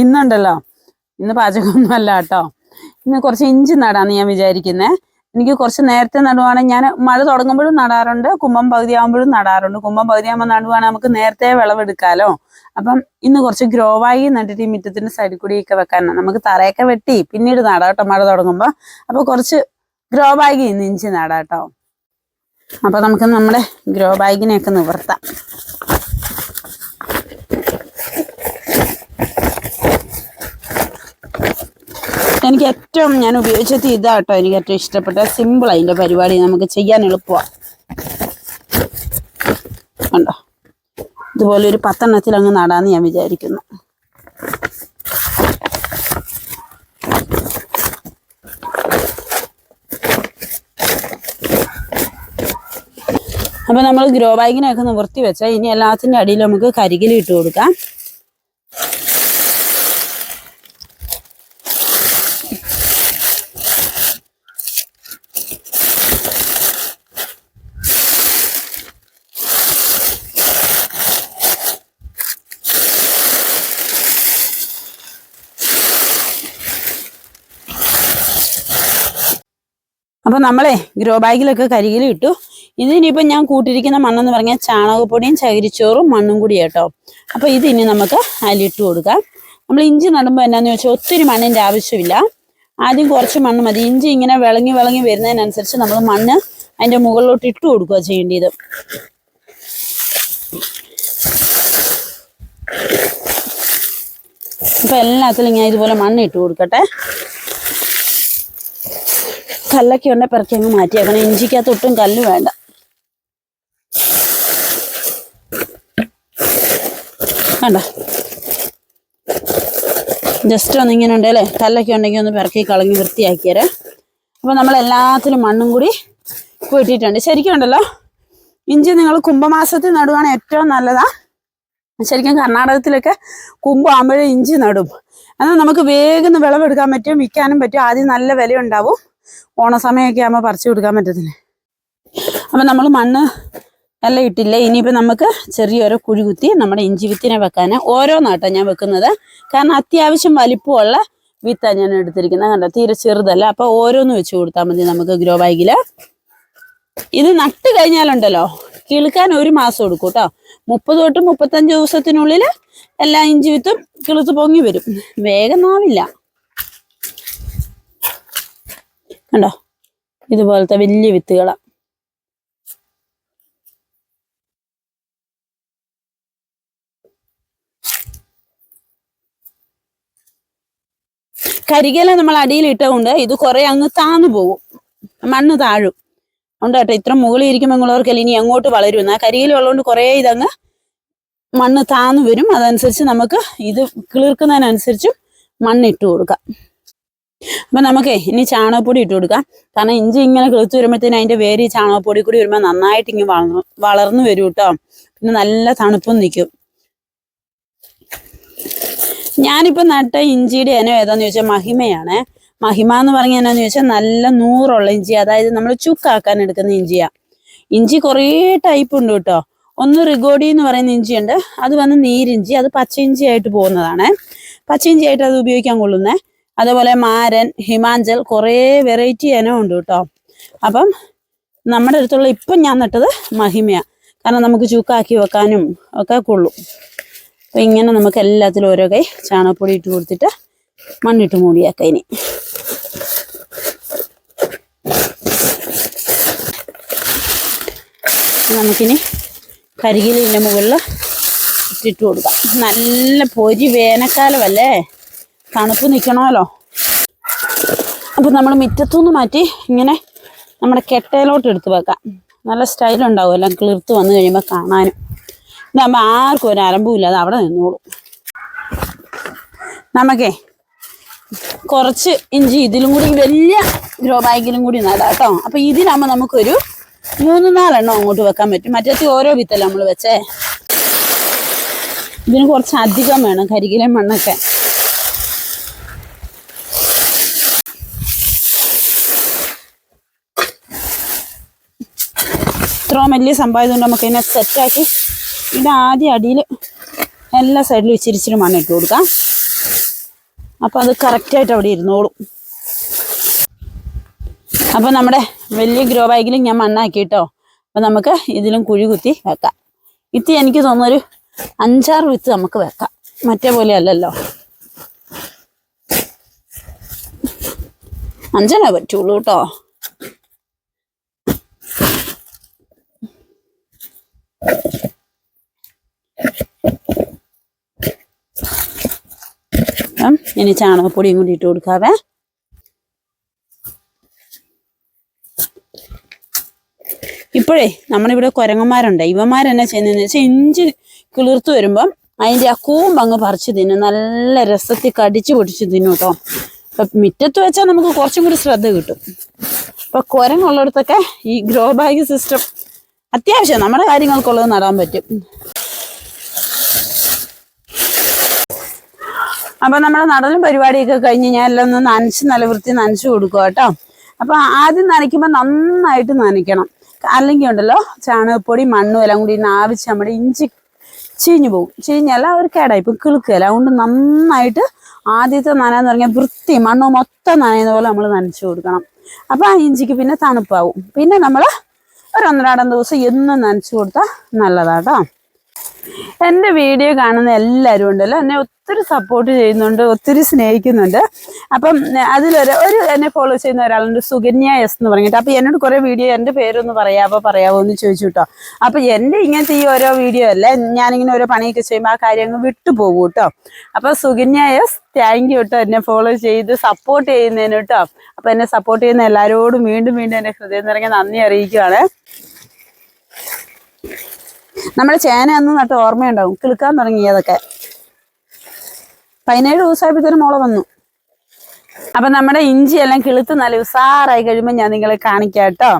ഇന്നുണ്ടല്ലോ. ഇന്ന് പാചകമൊന്നും അല്ല കേട്ടോ. ഇന്ന് കുറച്ച് ഇഞ്ചി നടാന്ന് ഞാൻ വിചാരിക്കുന്നേ. എനിക്ക് കുറച്ച് നേരത്തെ നടുവാണെങ്കിൽ ഞാൻ മഴ തുടങ്ങുമ്പോഴും നടാറുണ്ട് കുമ്പം പകുതി ആകുമ്പോഴും നടാറുണ്ട്. കുമ്പം പകുതി ആകുമ്പോൾ നടുവാണെങ്കിൽ നമുക്ക് നേരത്തെ വിളവെടുക്കാലോ. അപ്പം ഇന്ന് കുറച്ച് ഗ്രോവായി നട്ടിട്ട് ഈ മുറ്റത്തിന്റെ സൈഡിൽ വെക്കാനാണ്. നമുക്ക് തറയൊക്കെ വെട്ടി പിന്നീട് നടാട്ടോ മഴ തുടങ്ങുമ്പോൾ അപ്പൊ കുറച്ച് ഗ്രോ ബാഗ് ഇഞ്ചി നടാട്ടോ കേട്ടോ. അപ്പൊ നമുക്ക് നമ്മുടെ ഗ്രോ ബാഗിനെയൊക്കെ നിവർത്താം എനിക്ക് ഏറ്റവും ഞാൻ ഉപയോഗിച്ചത് ഇതാട്ടോ എനിക്ക് ഏറ്റവും ഇഷ്ടപ്പെട്ട. സിമ്പിൾ അതിന്റെ പരിപാടി. നമുക്ക് ചെയ്യാൻ എളുപ്പമാണ് കണ്ടോ? ഇതുപോലെ ഒരു പത്തെണ്ണത്തിൽ അങ്ങ് നടാന്ന് ഞാൻ വിചാരിക്കുന്നു. അപ്പൊ നമ്മൾ ഗ്രോ ബാഗിനെയൊക്കെ നിവർത്തി വെച്ചാൽ ഇനി എല്ലാത്തിന്റെ അടിയിൽ നമുക്ക് കരികിലിട്ട് കൊടുക്കാം. അപ്പൊ നമ്മളെ ഗ്രോ ബാഗിലൊക്കെ കരികിൽ ഇട്ടു ഇതിനിപ്പോ ഞാൻ കൂട്ടിരിക്കുന്ന മണ്ണെന്ന് പറഞ്ഞാൽ ചാണകപ്പൊടിയും ചകിരിച്ചോറും മണ്ണും കൂടി കേട്ടോ അപ്പൊ ഇത് ഇനി നമുക്ക് അതിലിട്ട് കൊടുക്കാം. നമ്മൾ ഇഞ്ചി നടുമ്പോൾ എന്നാന്ന് വെച്ചാൽ ഒത്തിരി മണ്ണിന്റെ ആവശ്യമില്ല. ആദ്യം കുറച്ച് മണ്ണ് മതി. ഇഞ്ചി ഇങ്ങനെ വിളങ്ങി വിളങ്ങി വരുന്നതിനനുസരിച്ച് നമ്മൾ മണ്ണ് അതിന്റെ മുകളിലോട്ട് ഇട്ട് കൊടുക്കുക ചെയ്യേണ്ടത്. അപ്പൊ എല്ലാത്തിലും ഞാൻ ഇതുപോലെ മണ്ണ് ഇട്ട് കൊടുക്കട്ടെ. കല്ലൊക്കെ ഉണ്ടെ പെറുക്കി അങ്ങ് മാറ്റിയേക്കണം. ഇഞ്ചിക്കകത്ത് ഒട്ടും കല്ല് വേണ്ട. കണ്ട? ജസ്റ്റ് ഒന്ന് ഇങ്ങനെ ഉണ്ട് അല്ലേ? കല്ലൊക്കെ ഉണ്ടെങ്കിൽ ഒന്ന് പിറക്കി കളഞ്ഞ് വൃത്തിയാക്കിയരേ. അപ്പോൾ നമ്മൾ എല്ലാത്തിലും മണ്ണും കൂടി കൂട്ടിയിട്ടുണ്ട്. ശരിക്കും ഉണ്ടല്ലോ? ഇഞ്ചി നിങ്ങൾ കുംഭമാസത്തിൽ നടുവാണ് ഏറ്റവും നല്ലതാ. ശരിക്കും കർണാടകത്തിലൊക്കെ കുംഭമാകുമ്പോഴേ ഇഞ്ചി നടും. എന്നാൽ നമുക്ക് വേഗം വിളവെടുക്കാൻ പറ്റും വിൽക്കാനും പറ്റും. ആദ്യം നല്ല വില ഉണ്ടാവും ഓണസമയമൊക്കെ ആകുമ്പോൾ പറിച്ചു കൊടുക്കാൻ പറ്റത്തില്ല? അപ്പം നമ്മൾ മണ്ണ് എല്ലാം ഇട്ടില്ല? ഇനിയിപ്പോൾ നമുക്ക് ചെറിയൊരു കുഴി കുത്തി നമ്മുടെ ഇഞ്ചി വിത്തിനെ വെക്കാൻ ഓരോ നാട്ടാണ് ഞാൻ വെക്കുന്നത്. കാരണം അത്യാവശ്യം വലിപ്പമുള്ള വിത്താണ് ഞാൻ എടുത്തിരിക്കുന്നത്. കണ്ടോ? തീരെ ചെറുതല്ല. അപ്പോൾ ഓരോന്ന് വെച്ച് കൊടുത്താൽ മതി നമുക്ക് ഗ്രോ ബാഗിൽ. ഇത് നട്ട് കഴിഞ്ഞാലുണ്ടല്ലോ കിളുക്കാൻ ഒരു മാസം എടുക്കും കേട്ടോ. മുപ്പത് തൊട്ട് മുപ്പത്തഞ്ച് ദിവസത്തിനുള്ളിൽ എല്ലാ ഇഞ്ചി വിത്തും കിളുത്ത് പൊങ്ങി വരും. വേഗം നാവില്ല. കണ്ടോ? ഇതുപോലത്തെ വലിയ വിത്തുകളാണ് കരികല നമ്മൾ അടിയിൽ ഇട്ടുകൊണ്ട് ഇത് കുറെ അങ്ങ് താന്നു പോകും. മണ്ണ് താഴും. അതുകൊണ്ട് കേട്ടോ ഇത്ര മുകളിൽ ഇരിക്കുമ്പോൾ നിങ്ങളവർക്കല്ല ഇനി അങ്ങോട്ട് വളരും. ആ കരികല ഉള്ളതുകൊണ്ട് കുറേ ഇതങ്ങ് മണ്ണ് താന്നു വരും. അതനുസരിച്ച് നമുക്ക് ഇത് കിളിർക്കുന്നതിനനുസരിച്ചും മണ്ണിട്ട് കൊടുക്കാം. അപ്പൊ നമുക്കേ ഇനി ചാണകപ്പൊടി ഇട്ട് കൊടുക്കാം. കാരണം ഇഞ്ചി ഇങ്ങനെ കിളുത്ത് വരുമ്പോഴത്തേന് അതിന്റെ വേര് ഈ ചാണകപ്പൊടി കൂടി വരുമ്പോൾ നന്നായിട്ട് ഇങ്ങനെ വളർന്നു വളർന്നു വരും കേട്ടോ പിന്നെ നല്ല തണുപ്പും നിൽക്കും ഞാനിപ്പോ നട്ട ഇഞ്ചിയുടെ ഇനം ഏതാന്ന് ചോദിച്ചാൽ മഹിമയാണ്. മഹിമ എന്ന് പറഞ്ഞ എന്നാന്ന് ചോദിച്ചാൽ നല്ല നൂറുള്ള ഇഞ്ചി അതായത് നമ്മൾ ചുക്കാക്കാൻ എടുക്കുന്ന ഇഞ്ചിയാ. ഇഞ്ചി കുറേ ടൈപ്പ് ഉണ്ട് കേട്ടോ ഒന്ന് റിഗോഡി എന്ന് പറയുന്ന ഇഞ്ചിയുണ്ട്. അത് വന്ന് നീരിഞ്ചി അത് പച്ച ഇഞ്ചി ആയിട്ട് പോകുന്നതാണ്. പച്ച ഇഞ്ചി ആയിട്ട് അത് ഉപയോഗിക്കാൻ കൊള്ളുന്നേ. അതേപോലെ മാരൻ ഹിമാഞ്ചൽ കുറേ വെറൈറ്റി ഇനം ഉണ്ട് കേട്ടോ. അപ്പം നമ്മുടെ അടുത്തുള്ള ഇപ്പം ഞാൻ നട്ടത് മഹിമയാണ് കാരണം നമുക്ക് ചൂക്കാക്കി വെക്കാനും ഒക്കെ കൊള്ളും. അപ്പം ഇങ്ങനെ നമുക്ക് എല്ലാത്തിലും ഓരോ കൈ ചാണകപ്പൊടി ഇട്ട് കൊടുത്തിട്ട് മണ്ണിട്ട് മൂടിയാക്കാം ഇനി. നമുക്കിനി കരികിലിന്റെ മുകളിൽ ഇട്ടിട്ട് കൊടുക്കാം. നല്ല പൊരി വേനൽക്കാലമല്ലേ? തണുപ്പ് നിൽക്കണമല്ലോ അപ്പം നമ്മൾ മുറ്റത്തുനിന്ന് മാറ്റി ഇങ്ങനെ നമ്മുടെ കെട്ടയിലോട്ട് എടുത്ത് വെക്കാം. നല്ല സ്റ്റൈൽ ഉണ്ടാവും എല്ലാം കിളിർത്ത് വന്നു കഴിയുമ്പോൾ കാണാനും. ഇതാകുമ്പോൾ ആർക്കും ഒരു അരമ്പുമില്ല അത് അവിടെ നിന്നോളും. നമുക്കേ കുറച്ച് ഇഞ്ചി ഇതിലും കൂടി വലിയ ഗ്രോ ബാഗിലും കൂടി നടാം കേട്ടോ. അപ്പം ഇതിലാകുമ്പോൾ നമുക്കൊരു മൂന്ന് നാലെണ്ണം അങ്ങോട്ട് വെക്കാൻ പറ്റും. മറ്റേ ഓരോ വിത്തല്ല നമ്മൾ വെച്ചേ? ഇതിന് കുറച്ച് അധികം വേണം കരികിലെ മണ്ണൊക്കെ. ഇത്രയും വലിയ സംഭവം കൊണ്ട് നമുക്ക് ഇതിനെ സെറ്റാക്കി ഇത് ആദ്യം അടിയിൽ എല്ലാ സൈഡിലും ഇച്ചിരി ഇച്ചിരി മണ്ണിട്ട് കൊടുക്കാം. അപ്പോൾ അത് കറക്റ്റായിട്ട് അവിടെ ഇരുന്നോളും. അപ്പോൾ നമ്മുടെ വലിയ ഗ്രോ ബാഗിലും ഞാൻ മണ്ണാക്കി കേട്ടോ. അപ്പം നമുക്ക് ഇതിലും കുഴി കുത്തി വെക്കാം. ഇത്തി എനിക്ക് തോന്നുന്നൊരു അഞ്ചാറ് വിത്ത് നമുക്ക് വെക്കാം. മറ്റേ പോലെ അല്ലല്ലോ. അഞ്ചെണ്ണേ പറ്റുള്ളൂ കേട്ടോ. അപ്പം ഇനി ചാണകപ്പൊടിയും കൂടി ഇട്ട് കൊടുക്കാവേ. ഇപ്പോഴേ നമ്മളിവിടെ കുരങ്ങന്മാരുണ്ട്. ഇവന്മാരെന്നാ ചെയ്യുന്നതെന്ന് വെച്ചാൽ ഇഞ്ചി കിളിർത്ത് വരുമ്പം അതിന്റെ ആ കൂമ്പ് അങ്ങ് പറിച്ച് തിന്നും. നല്ല രസത്തിൽ കടിച്ച് പൊടിച്ച് തിന്നും കേട്ടോ. അപ്പം മുറ്റത്ത് വെച്ചാൽ നമുക്ക് കുറച്ചും കൂടി ശ്രദ്ധ കിട്ടും. അപ്പൊ കുരങ്ങുള്ളിടത്തൊക്കെ ഈ ഗ്രോ ബാഗ് സിസ്റ്റം അത്യാവശ്യം നമ്മുടെ കാര്യങ്ങൾക്കുള്ളത് നടാൻ പറ്റും. അപ്പൊ നമ്മുടെ നടലും പരിപാടിയൊക്കെ കഴിഞ്ഞ് ഞാൻ എല്ലാം ഒന്ന് നനച്ച് നല്ല വൃത്തി നനച്ചു കൊടുക്കുക കേട്ടോ. അപ്പൊ ആദ്യം നനയ്ക്കുമ്പോൾ നന്നായിട്ട് നനയ്ക്കണം. അല്ലെങ്കിൽ ഉണ്ടല്ലോ ചാണകപ്പൊടി മണ്ണും എല്ലാം കൂടി നാവിച്ച് നമ്മുടെ ഇഞ്ചി ചീഞ്ഞു പോകും. ചീഞ്ഞല്ല ഒരു കേടായി ഇപ്പം കിളുക്കുകയില്ല. അതുകൊണ്ട് നന്നായിട്ട് ആദ്യത്തെ നന എന്ന് പറഞ്ഞാൽ വൃത്തി മണ്ണ് മൊത്തം നനയുന്ന പോലെ നമ്മൾ നനച്ചു കൊടുക്കണം. അപ്പം ആ ഇഞ്ചിക്ക് പിന്നെ തണുപ്പാവും. പിന്നെ നമ്മൾ ഒരു ഒന്നരാടം ദിവസം എന്നും നനച്ചു കൊടുത്താൽ നല്ലതാട്ടോ എന്റെ വീഡിയോ കാണുന്ന എല്ലാവരും ഉണ്ടല്ലോ. എന്നെ ഒത്തിരി സപ്പോർട്ട് ചെയ്യുന്നുണ്ട് ഒത്തിരി സ്നേഹിക്കുന്നുണ്ട്. അപ്പം അതിലൊരു ഒരു എന്നെ ഫോളോ ചെയ്യുന്ന ഒരാളുണ്ട് സുകന്യ എസ് എന്ന് പറഞ്ഞിട്ട്. അപ്പം എന്നോട് കുറേ വീഡിയോ എന്റെ പേരൊന്ന് പറയാമോ പറയാമോ എന്ന് ചോദിച്ചു കേട്ടോ. അപ്പം എന്റെ ഇങ്ങനത്തെ ഈ ഓരോ വീഡിയോ അല്ലേ ഞാനിങ്ങനെ ഓരോ പണിയൊക്കെ ചെയ്യുമ്പോൾ ആ കാര്യങ്ങൾ വിട്ടുപോകും കേട്ടോ. അപ്പം സുകന്യ എസ് താങ്ക് യു കേട്ടോ എന്നെ ഫോളോ ചെയ്ത് സപ്പോർട്ട് ചെയ്യുന്നതിന് കേട്ടോ. അപ്പം എന്നെ സപ്പോർട്ട് ചെയ്യുന്ന എല്ലാവരോടും വീണ്ടും വീണ്ടും എന്റെ ഹൃദയം നിറഞ്ഞ നന്ദി അറിയിക്കുകയാണ് നമ്മുടെ ചേന അന്ന് നട്ട് ഓർമ്മയുണ്ടാവും. കിളുക്കാൻ തുടങ്ങിയതൊക്കെ. പതിനേഴ് ദിവസമായപ്പോഴത്തേനും മോളെ വന്നു. അപ്പം നമ്മുടെ ഇഞ്ചി എല്ലാം കിളുത്ത് നല്ല ഉസാറായി കഴിയുമ്പോൾ ഞാൻ നിങ്ങളെ കാണിക്കാം കേട്ടോ.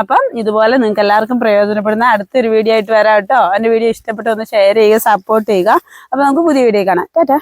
അപ്പം ഇതുപോലെ നിങ്ങൾക്ക് എല്ലാവർക്കും പ്രയോജനപ്പെടുന്ന അടുത്തൊരു വീഡിയോ ആയിട്ട് വരാം കേട്ടോ. എന്റെ വീഡിയോ ഇഷ്ടപ്പെട്ടു ഒന്ന് ഷെയർ ചെയ്യുക സപ്പോർട്ട് ചെയ്യുക. അപ്പം നമുക്ക് പുതിയ വീഡിയോ കാണാം. ടാറ്റാ.